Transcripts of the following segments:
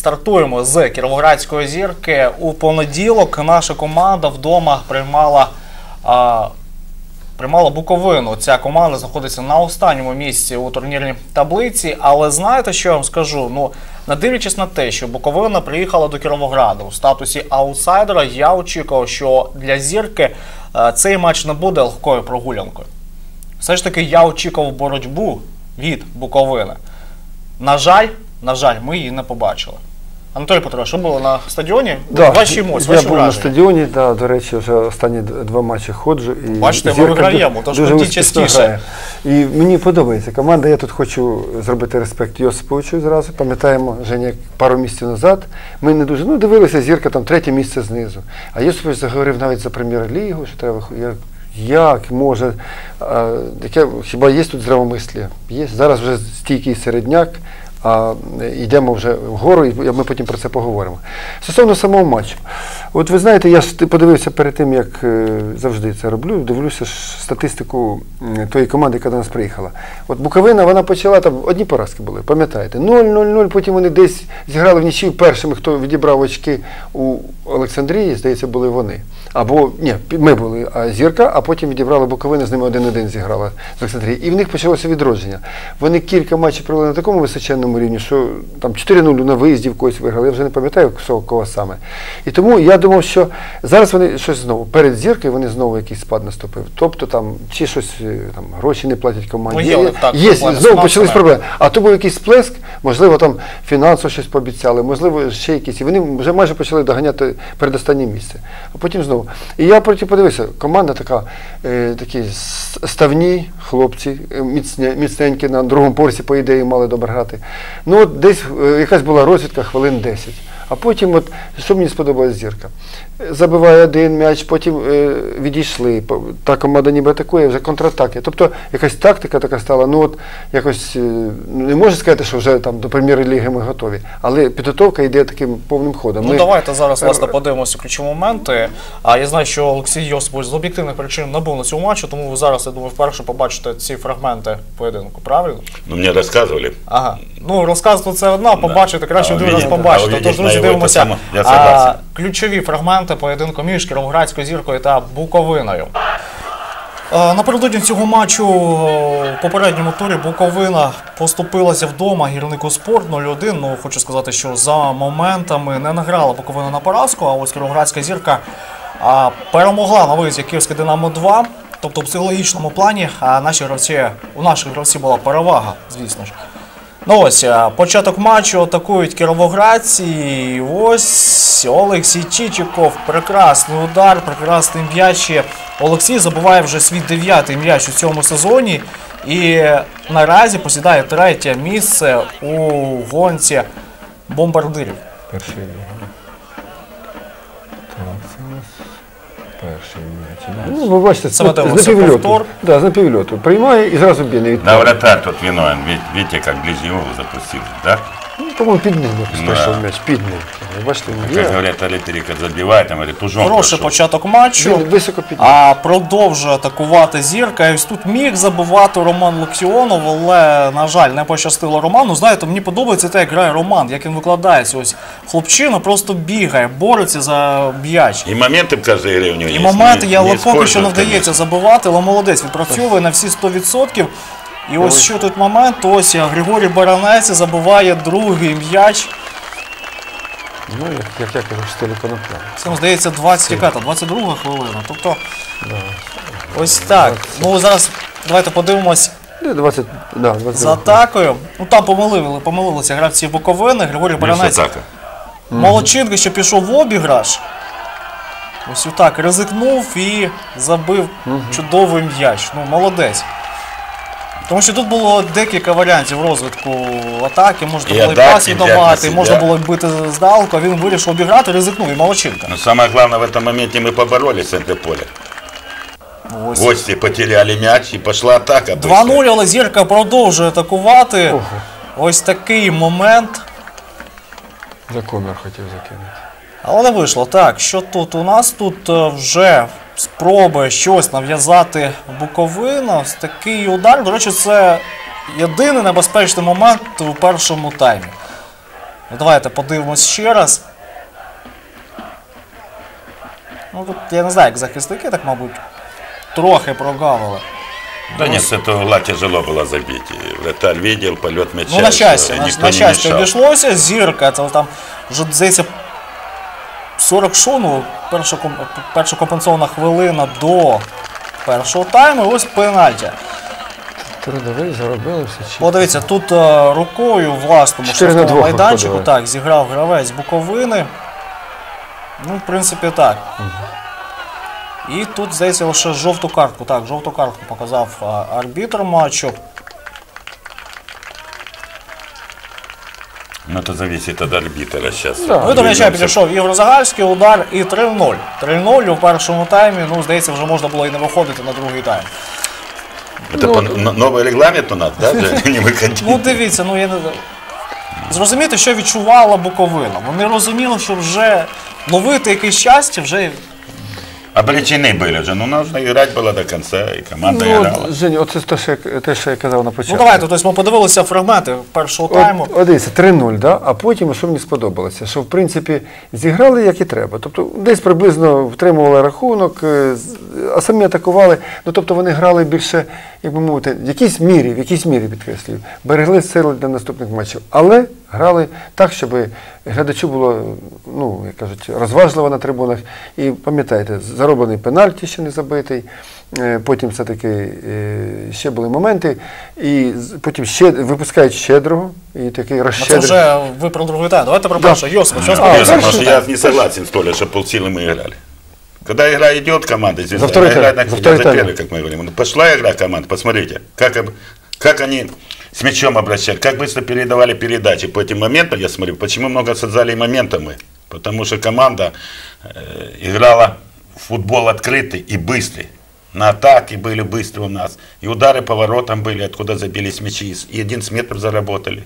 стартуємо з Кіровоградської зірки. У понеділок наша команда вдома приймала. А, Приймала Буковину. Ця команда знаходиться на останньому місці у турнірній таблиці. Але знаєте, що я вам скажу? Ну, не дивлячись на те, що Буковина приїхала до Кіровограда у статусі аутсайдера, я очікував, що для зірки е, цей матч не буде легкою прогулянкою. Все ж таки, я очікував боротьбу від Буковини. На жаль, на жаль, ми її не побачили. Анатолій Петрович, ви були на стадіоні? Ваші емоції, я ваші був на враження? стадіоні, да, до речі, вже останні д- два матчі ходжу. І Бачите, ми «Зірка» виграємо, ду- тож дуже ходіть успішно частіше. грає. І мені подобається команда. Я тут хочу зробити респект Йосиповичу зразу. Пам'ятаємо, Женя, як пару місяців назад. Ми не дуже ну, дивилися, зірка там третє місце знизу. А Йосипович заговорив навіть за прем'єр-лігу, що треба. вих- Як, як може, а, яке, хіба є тут здравомислія? Є. Зараз вже стійкий середняк, а е, йдемо вже вгору, і ми потім про це поговоримо. Стосовно самого матчу. От ви знаєте, я подивився перед тим, як е, завжди це роблю, дивлюся статистику тої команди, яка до нас приїхала. От Буковина, вона почала там одні поразки були, пам'ятаєте? 0-0-0, потім вони десь зіграли в нічию першими, хто відібрав очки у Олександрії, здається, були вони. Або ні, ми були, а зірка, а потім відібрали Буковина, з ними один-один зіграла з Олександрії. І в них почалося відродження. Вони кілька матчів провели на такому височенному рівні, що там 4-0 на виїзді в когось виграли. Я вже не пам'ятаю, кого, саме. І тому я думав, що зараз вони щось знову перед зіркою вони знову якийсь спад наступив. Тобто там чи щось е, там гроші не платять команді. Ну, є так, є знову почались проблеми. А то був якийсь сплеск, можливо, там фінансово щось пообіцяли, можливо, ще якісь. І вони вже майже почали доганяти передостаннє місце. А потім знову. І я потім подивився, команда така, е, такі ставні хлопці, е, міцні, міцненькі, на другому поверсі, по ідеї, мали добре грати. Ну, от десь е, якась була розвідка хвилин 10. А потім, от, що мені сподобалась зірка? Е, Забиває один м'яч, потім е, відійшли. Та команда ніби атакує, вже контратаки. Тобто якась тактика така стала. Ну от якось е, не можу сказати, що вже там до прем'єр-ліги ми готові, але підготовка йде таким повним ходом. Ну Ми- давайте зараз власне подивимося ключові моменти. А я знаю, що Олексій Йосипович з об'єктивних причин не був на цьому матчі, тому ви зараз, я думаю, вперше побачите ці фрагменти поєдинку, правильно? Ну, мне рассказывали. Ага. Ну розказувати це одна, побачити краще один раз побачити. Тож, друзі, дивимося ключові фрагменти поєдинку між Кіровоградською зіркою та Буковиною. Е, Напередодні цього матчу в попередньому турі Буковина поступилася вдома гірнику спорт 0-1. Ну хочу сказати, що за моментами не награла Буковина на поразку, а ось Кіровоградська зірка перемогла на виїзді Київське Динамо 2. Тобто в психологічному плані наші гравці, у наших гравців була перевага, звісно ж. Ну ось, е, початок матчу атакують кіровоградці. І ось Олексій Чичиков. Прекрасний удар, прекрасний м'яч. Олексій забуває вже свій дев'ятий м'яч у цьому сезоні. І наразі посідає третє місце у гонці бомбардирів. Перший перший м'яч. Ну, ви бачите, Це з- видалося з напівльоту. повтор. Да, з напівльоту. Приймає і зразу б'є не Да, вратарь тут виновен. Видите, как ближний угол запустил, да? Ну, по-моєму, під ним якось Да. пройшов м'яч, під ним. Ви бачите, він Как є. говорят, Алитерика забивает, там, говорит, тужом Хороший прошел. початок матчу. Він високо під ним. А продовжує атакувати зірка. І ось тут міг забивати Роман Луксіонов, але, на жаль, не пощастило Роману. Знаєте, мені подобається те, як грає Роман, як він викладається. Ось хлопчина просто бігає, бореться за м'яч. И моменты в каждой игре у него І есть. моменти Не- але поки що не использует, вдається забивати, але молодець, відпрацьовує на всі 100%. І ось що тут момент, ось Григорій Баранець забиває другий м'яч. Ну, як, як я кажу, в стилі конопля. Це, здається, 20 яка та 22 хвилина. Тобто, ось так. Ну зараз давайте подивимось Ну, 20, да, 20 з атакою. Ну там помилили, помилилися гравці Буковини. Григорій. Баранець Молодчинка, що пішов в обіграш. Ось отак ризикнув і забив чудовий м'яч. Ну, молодець. Тому що тут було декілька варіантів розвитку атаки, можна І було і атаки пас взяти віддавати, на можна себе. було й бити здалеку, а він вирішив обіграти, ризикнув і молодчинка. Но самое главное в этом моменте мы поборолись в центре поля. Ось. Гости потеряли мяч и пошла атака. быстрая. 2-0, але зірка продовжує атакувати. Ось такий момент. За комір хотів закинути. Але не вийшло. Так, що тут? У нас тут е, вже спроби щось нав'язати Буковина. Ось такий удар. До речі, це єдиний небезпечний момент у першому таймі. Ну, давайте подивимось ще раз. Ну тут я не знаю, як захисники, так, мабуть, трохи прогавили. Да нет, с этого угла тяжело было забить. И вратарь видел полет мяча. Ну, на и щастя, всё, и на, никто на не щастя мешал. обійшлося. Зірка, це там вже здається 40 шону, перша, перша компенсована хвилина до першого тайму. і Ось пенальті. Трудовий заробили все. Чи... Подивіться, тут е, рукою власному штрафному майданчику виходили. так, зіграв гравець Буковини. Ну, в принципі, так. І тут, здається, лише жовту картку. Так, жовту картку показав е, арбітр матчу. Ну, это зависит от арбитра сейчас. Да. Ну і до м'яча підійшов Ігор Загальський, удар і 3-0. 3-0 у першому таймі. Ну, здається, вже можна було і не виходити на другий тайм. Это по н- новый регламент у нас, да? же? Не выходить. Ну, дивіться, ну я не зрозуміти, що відчувала Буковина. Вони розуміли, що вже ловити якесь щастя вже Обречены были же. Ну, нужно играть было до конца, и команда Ну, играла. от, Женя, оце те, що я, те, що я казав на початку. Ну давайте, тобто ми подивилися фрагменти першого тайму. От, от дивіться, 3-0, да? а потім, що мені сподобалося, що в принципі зіграли як і треба. Тобто десь приблизно втримували рахунок, е, з- а самі атакували. Ну тобто вони грали більше, як би мовити, в якійсь мірі, в якійсь мірі підкреслюю, берегли сили для наступних матчів. Але грали так, щоб глядачу було, ну, як кажуть, розважливо на трибунах. І пам'ятаєте, зароблений пенальті ще не забитий. Е, Потім все-таки е, ще були моменти, і з- потім ще випускають щедрого, і такий Ну, Це розщедрий. вже ви про другий тайм. Давайте про перший. Йосип, що А, сказати? перший Потому что я не согласен с Толей, что полсилы мы играли. Когда игра идет, команда здесь За второй играет тайм, на за за, второй тайм. первый, как мы говорим. Ну, Пошла игра команд, посмотрите, как, об- как они с мячом обращались, как быстро передавали передачи. По этим моментам, я смотрю, почему много создали моментов мы. Потому что команда э, играла в футбол открытый и быстрый. На атаке были быстрые у нас. И удары по воротам были, откуда забились мячи. И 11 метров заработали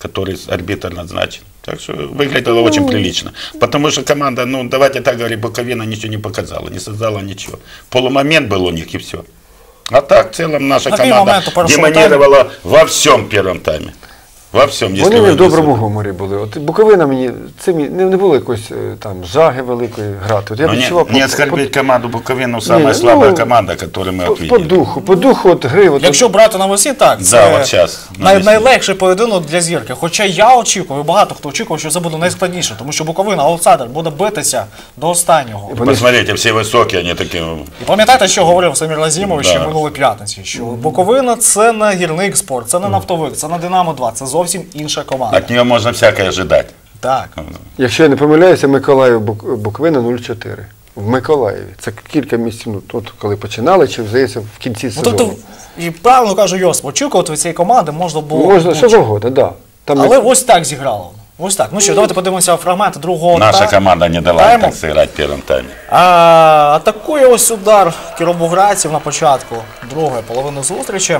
который арбитр назначен. Так что выглядело очень прилично. Потому что команда, ну давайте так говорить, Буковина ничего не показала, не создала ничего. Полумомент был у них и все. А так в целом наша команда демонировала во всем первом тайме. Во всем, если Вони вы не в доброму внимательно. гуморі були. От Буковина мені це мені не, не було якоїсь е, там жаги великої грати. От я Но відчував Ну, не, не по, оскорбить команду Буковину, самая ну, слабая команда, которую мы по, по отвидели. духу, по духу от гри. От, Якщо брати на весі, так, це от щас, на най- весі. найлегший поєдинок для зірки. Хоча я очікував, і багато хто очікував, що це буде найскладніше, тому що Буковина, аутсайдер, буде битися до останнього. Вони ж- Посмотрите, все высокие, они такие... І пам'ятаєте, що говорив Самір Лазімович ще Да. минулої п'ятниці, що Буковина це не гірник спорт, це не нафтовик, це не Динамо 2, це зовсім інша команда. От нее можно всякое ожидать. Так. Якщо я не помиляюся, Миколаїв Бук- Буковина 0-4. В Миколаєві. Це кілька місяців, ну, от коли починали, чи здається в кінці Ну, сезону. тобто, і правильно каже Йосип, очікувати від цієї команди можна було. Можна що завгодно, да. Там Але ось так зіграло. Ось так. Ну що, давайте подивимося фрагменти другого Наша та- команда не дала тайму. так первом тайме. А, атакує ось удар кіробоградців на початку другої половини зустрічі.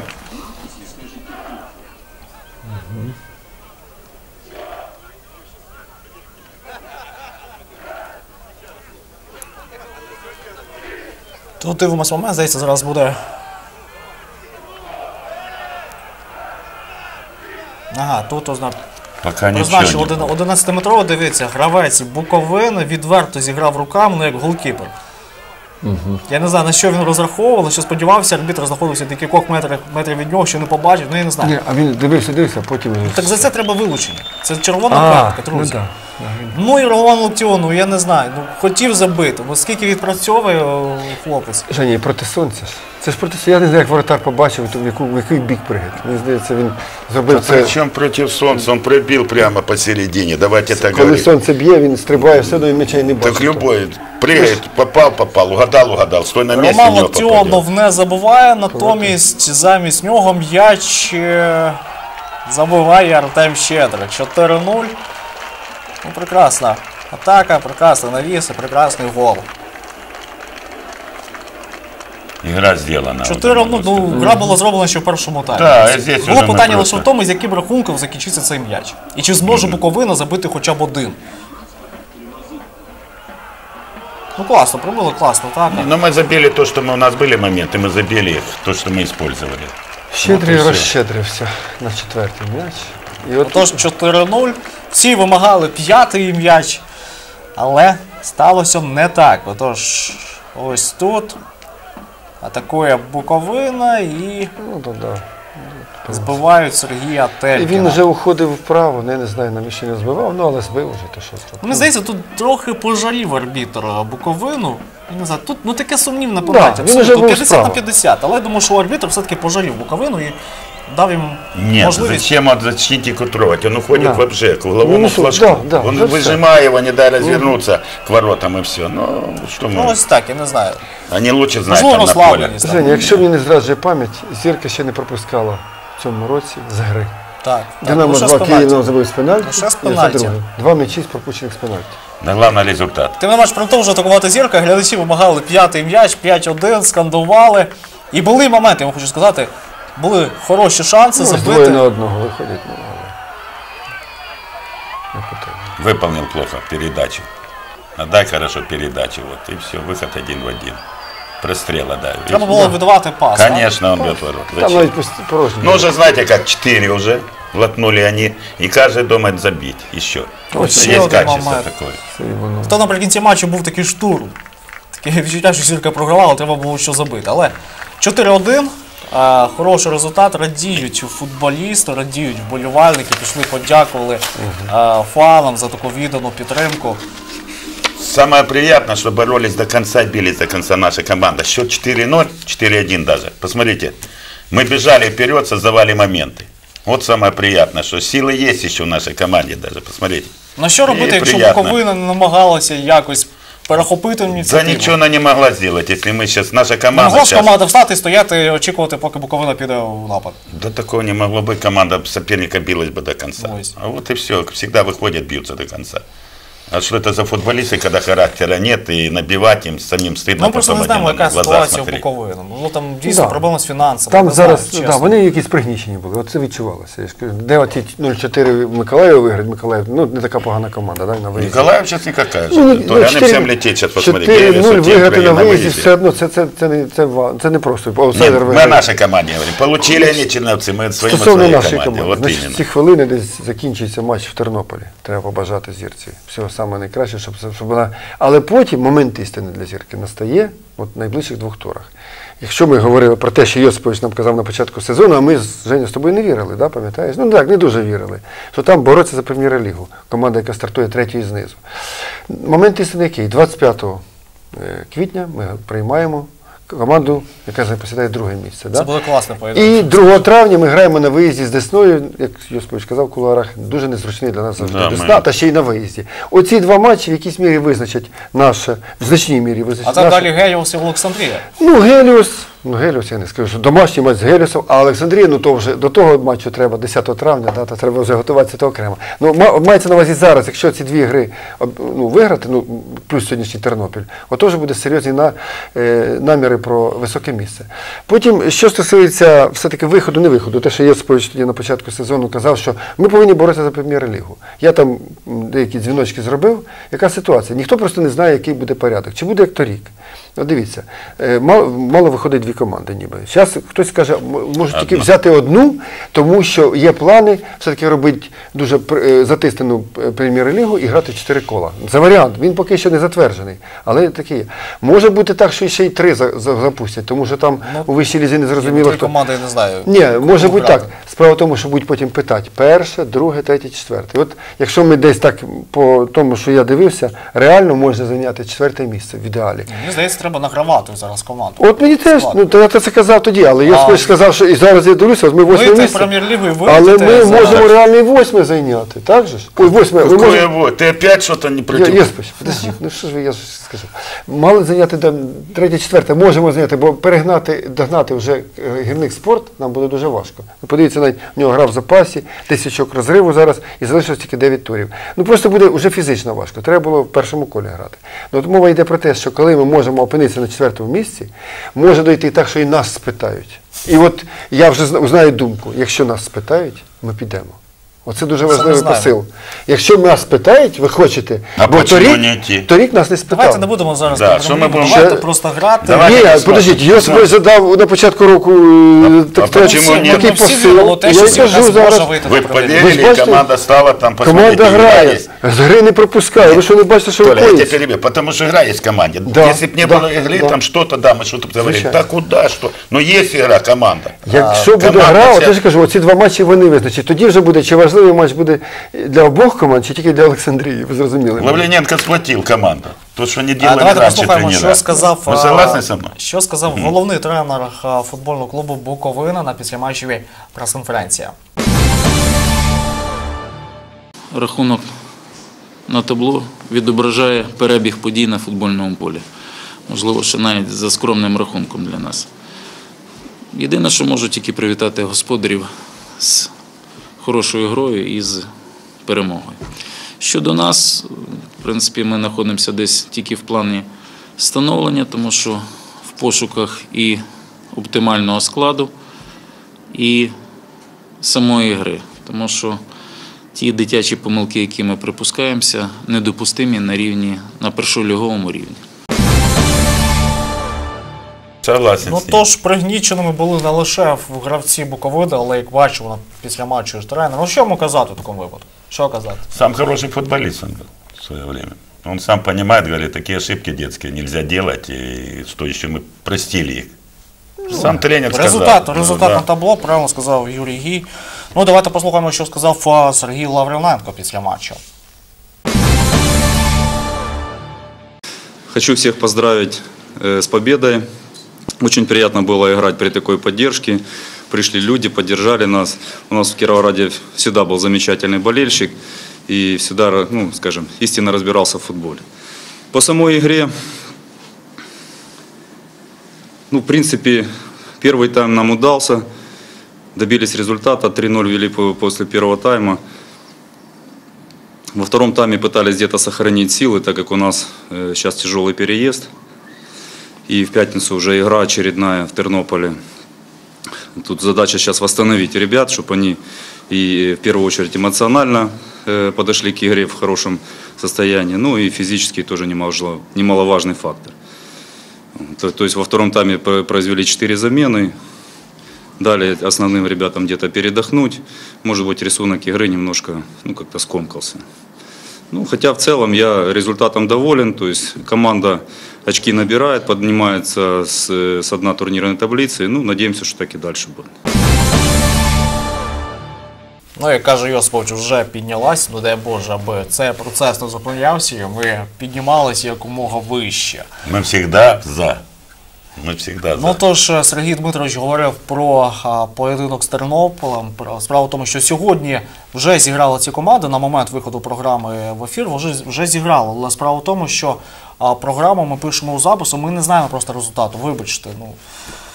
Тут дивимось момент, здається, зараз буде. Ага, тут озна... Призначив 11-метрово, дивіться, гравець Буковини відверто зіграв руками, ну як голкіпер. Я не знаю, на що він розраховував, на що сподівався, арбітр знаходився декількох метрів, метрів від нього, що не побачив, ну я не знаю. Ні, а він дивився, дивився, а потім. Так за це треба вилучення. Це червона А, картка, ну друзі. да. Ну і Роман Локтіону, я не знаю, ну хотів забити, бо скільки відпрацьовує о, хлопець. Женя, і проти сонця ж. Це ж проти сонця. Я не знаю, як воротар побачив, то в, яку, в який бік пригид. Мені здається, він зробив це. Причем против солнца, он пробил прямо посередине. Давайте так Коли говорить. сонце б'є, він стрибає все і м'яча й не бачить. Так любой прыгает, попал, попал, угадал, угадал. Стой на месте, Роман в. Локтіонов не забуває, натомість замість нього м'яч е, забиває Артем Щедрик. 4-0. Ну, прекрасна атака, прекрасна навіс і прекрасний гол Игра сделана. 4 ну, ну, гра була зроблена ще в першому таймі. Да, і здесь Було уже ми питання просто- лише в тому, з яким рахунком закінчиться цей м'яч. І чи зможе Буковина забити хоча б один. Ну класно, пробили класно, так. Но мы забили то, что мы, у нас были моменты, мы забили их, то, что мы использовали. Щедрий Ну, то все. розщедрився на четвертий м'яч. І от Отож 4-0. Всі вимагали п'ятий м'яч, але сталося не так. Отож, ось тут атакує Буковина і ну, да, да. збивають Сергія І Телькіна. він вже уходив вправо, не, не знаю, навіщо він збивав, ну але збив уже, то що зробив. Мені здається, тут трохи пожалів арбітр Буковину. Я не знаю, тут ну таке сумнівне поняття. він абсолютно. уже був 50 на справа. 50. Але я думаю, що арбітр все-таки пожалів Буковину і дав їм Нет, можливість. зачем от защитнику трогать? Он уходит Да. вообще к угловому Ну, что, флажку. да, да, он да, всё. выжимая его, не дай развернуться к воротам и все. Ну, что Ну мы? ось так, я не знаю. Они лучше знают Можливо, там на поле. розслабленість. там. Женя, якщо мені не зраджує пам'ять, зірка ще не пропускала в цьому році з гри. Так, так. Динамо лише з 2 пенальті. Київ нам забив з пенальті. Лише з і це пенальті. друге. Два м'ячі з пропущених з пенальті. Да главное результат. Тим не менш продовжує атакувати зірка. Глядачі вимагали п'ятий м'яч, 5-1, скандували. І були моменти, я вам хочу сказати, були хороші шанси Ну, ось двоє забити. на одного виходять. Ну, але... Не потрібно. Выполнил плохо передачу. Отдай хорошо передачу. Вот, и все, выход один в один. Прострела, да. видишь? Треба було видавати пас. так? Конечно, он бьет ворот. Там Зачем? навіть пуст- порожні. Ну, уже знаете, как четыре уже глотнули они, и каждый думает забить еще. Вот Есть еще один качество момент. такое. Це воно. То наприкінці матчу був такий штурм. Таке відчуття, що зірка програвала, треба було що забити. Але 4-1. а, Хороший результат, радіють футболісти, радіють вболівальники, пішли, подякували а, фанам за таку віддану підтримку. Самое приятное, что боролись до конца, бились до конца наша команда. Счет 4-0, 4-1 даже. Посмотрите, мы бежали вперед, создавали моменты. Вот самое приятное, что силы есть еще в нашей команде даже. Посмотрите. Ну що робити, І якщо приємно. Буковина не намагалася якось перехопити Да ініціативу? ничего она не могла сделать, если мы сейчас, наша Не команда могла ж сейчас, команда встати, стояти і очікувати, поки Буковина піде у напад. да такого не могло быть, команда соперника билась бы до конца. Ось. А вот и все, всегда выходят, бьются до конца. А что это за футболисты, когда характера нет, и набивать им самим стыдно Ми просто не потом знаємо, один на яка глаза ситуація у смотреть. Буковини. Ну там дійсно Да. проблема з фінансами. Там не зараз знаю, да, чесно. вони якісь пригнічені були. Оце відчувалося. Я ж кажу, де оті 0-4 Миколаєва виграть, Миколаїв, ну не така погана команда, да, на виїзді. Николаев сейчас никакая. же. Ну, Толя, они всем лететь сейчас, посмотри. Гелис, 4-0 Утенко виграти и на на виїзді, выезде. все одно це, це, це, не, це, ва- це не просто. Нет, Аутсайдер мы о виграє. нашей команде говорим. Получили они чиновцы, мы своим о Стосовно своей нашої команде. команди, Вот значить, именно. ці хвилини десь закінчується матч в Тернополі. Треба побажати зірці. Всього саме найкраще, щоб, щоб вона. Але потім момент істини для зірки настає от в найближчих двох турах. Якщо ми говорили про те, що Йосипович нам казав на початку сезону, а ми з Женю з тобою не вірили, да, пам'ятаєш? Ну так, не дуже вірили. Що там бороться за прем'єр-лігу, команда, яка стартує третьою знизу. Момент істини який? 25 е, квітня ми приймаємо команду, яка посідає друге місце. Це Да? було класне поєдинок. І 2 травня ми граємо на виїзді з Десною, як Йосипович сказав, в кулуарах, дуже незручний для нас завжди Да, Десна, ми- та ще й на виїзді. Оці два матчі в якійсь мірі визначать наше, в значній мірі А визначать так наше. далі Геєвс і Олександрія. Ну, Геліус, ну Геліус, я не скажу, що домашній матч з Геліусом, а Олександрія, ну то вже до того матчу треба 10 травня, да, то треба вже готуватися то окремо. Ну, мається на увазі зараз, якщо ці дві гри ну, виграти, ну, плюс сьогоднішній Тернопіль, ото вже буде серйозні на, е, наміри про високе місце. Потім, що стосується все-таки виходу, не виходу, те, що Єсипович тоді на початку сезону казав, що ми повинні боротися за прем'єр-лігу. Я там деякі дзвіночки зробив. Яка ситуація? Ніхто просто не знає, який буде порядок. Чи буде як торік? От дивіться, е, мало, мало виходить дві команди, ніби. Зараз хтось каже, м- можуть тільки взяти одну, тому що є плани все-таки робити дуже е, затиснену е, прем'єр-лігу і грати чотири кола. Це варіант, він поки що не затверджений, але такий є. Може бути так, що ще й три за- за- запустять, тому що там у вищій лізі не зрозуміло, Три хто. команди, я не знаю. Ні, може бути так. Справа в тому, що будуть потім питати перше, друге, третє, четверте. От якщо ми десь так по тому, що я дивився, реально можна зайняти четверте місце в ідеалі. Мені здається, треба награвати зараз команду. От мені теж, Склад. Ну то я це казав тоді, але я А. сказав, що і зараз я дивлюся, от ми восьме місце. Прем'єр-лігу Але ми зараз. можемо реально і восьме зайняти, так же ж? Ой, восьме. Ми Какое можемо... вот? Ты опять что-то не Я? Єспич, подожди, ну що ж ви, я ж скажу. Мали зайняти там третє, четверте, можемо зайняти, бо перегнати, догнати вже е, гірник спорт нам буде дуже важко. Ну, подивіться, навіть в нього гра в запасі, тисячок розриву зараз і залишилось тільки 9 турів. Ну просто буде вже фізично важко. Треба було в першому колі грати. Ну, от мова йде про те, що коли ми можемо опинитися на четвертому місці, може дойти так, що і нас спитають. І от я вже знаю думку, якщо нас спитають, ми підемо. Оце дуже Це не важливий знаю. посил. Якщо нас питають, ви хочете, А бо почему торік, не йти? торік нас не спитали. Давайте не будемо зараз Да, про що ми Дремліну, будемо- давайте Ще- просто грати. Давайте Ні, посмотрим. подождіть, Йосипович задав на початку року е, так, а так, почему Всі- ні? такий ми всі посил. вірили у те, що Я й Зірка кажу зможе зараз, вийти Вы на прем'єр. Ви ж поверили, бачите, команда стала там, посмотрите, команда игра грає, есть. з гри не пропускає. Ви що не бачите, що Толя, я тебя виходить? перебью, потому что игра есть в команде. Да, Если бы не да, было игры, да. там что-то, да, мы что-то говорили. Звичайно. Да куда, что? Но есть игра, команда. Якщо буде команда гра, вся- от я ж кажу, оці два матчі вони визначать. Тоді вже буде, чи важливий матч буде для обох команд, чи тільки для Олександрії, ви зрозуміли. Лавриненко сплотил команду. То, что не А давайте послухаємо, що сказав, Вы а, согласны со що сказав головний тренер футбольного клубу Буковина на післяматчевій прес-конференції. Рахунок на табло відображає перебіг подій на футбольному полі. Можливо, що навіть за скромним рахунком для нас. Єдине, що можу тільки привітати господарів з хорошою грою і з перемогою. Щодо нас, в принципі, ми знаходимося десь тільки в плані становлення, тому що в пошуках і оптимального складу, і самої гри. Тому що ті дитячі помилки, які ми припускаємося, недопустимі на рівні на першоліговому рівні. Согласен Ну с ним. тож пригніченими були не лише в гравці Буковини, але як бачимо після матчу ж тренер. Ну що йому казати в такому випадку? Що казати? Сам хороший футболист он был в свое время. Он сам понимает, говорит, такие ошибки детские нельзя делать, и что еще мы простили их. Сам тренер сказал. Результат, Ну, результат да. на табло, правильно сказав Юрій Гій. Ну давайте послухаємо, що сказав а, Сергій Лавриненко після матчу. Хочу всех поздравить э, с победой. Очень приятно было играть при такой поддержке. Пришли люди, поддержали нас. У нас в Кировограде всегда был замечательный болельщик и всегда, ну, скажем, истинно разбирался в футболе. По самой игре, ну, в принципе, первый тайм нам удался. Добились результата, 3-0 вели по- после первого тайма. Во втором тайме пытались где-то сохранить силы, так как у нас э, сейчас тяжелый переезд. И в пятницу уже игра очередная в Тернополе. Тут задача сейчас восстановить ребят, чтобы они и в первую очередь эмоционально подошли к игре в хорошем состоянии, ну и физически тоже немало- немаловажный фактор. То, то есть во втором тайме про- произвели 4 замены, дали основным ребятам где-то передохнуть. Может быть, рисунок игры немножко ну, как-то скомкался. Ну, хотя в целом я результатом доволен. То есть команда очки набирает, поднимается с, э, с дна турнирной таблицы. Ну, надеемся, что так и дальше будет. Ну, як каже Йосипович, вже піднялась, ну дай Боже, аби цей процес не зупинявся, і ми піднімалися якомога вище. Мы всегда за. Мы всегда за. Ну тож е, Сергій Дмитрович говорив про поєдинок з Тернополем. Про справа в тому, що сьогодні вже зіграли ці команди на момент виходу програми в ефір. Вже вже зіграли. Але справа в тому, що програму ми пишемо у запису. Ми не знаємо просто результату. Вибачте, ну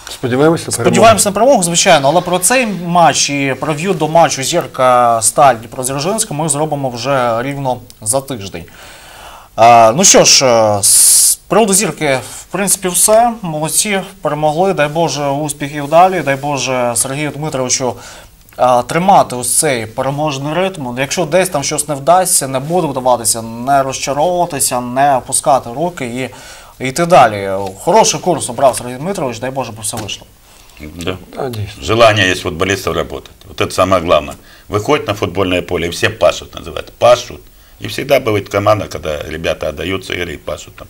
Сподіваємося сподіваємося на перемогу, звичайно. Але про цей матч і прев'ю до матчу зірка Сталь Дніпродзержинська ми зробимо вже рівно за тиждень. А, ну що ж, е, з приводу зірки, в принципі, все. Молодці, перемогли. Дай Боже, успіхів далі. Дай Боже Сергію Дмитровичу а, тримати ось цей переможний ритм. Якщо десь там щось не вдасться, не буде вдаватися, не розчаровуватися, не опускати руки і йти далі. Хороший курс обрав Сергій Дмитрович, дай Боже, бо все вийшло. Да. А, дійсно. Желание есть футболистов работать. Вот это самое главное. Выходит на футбольное поле, и все пашут, называют. Пашут. И всегда бывает команда, когда ребята отдаются игре и пашут там.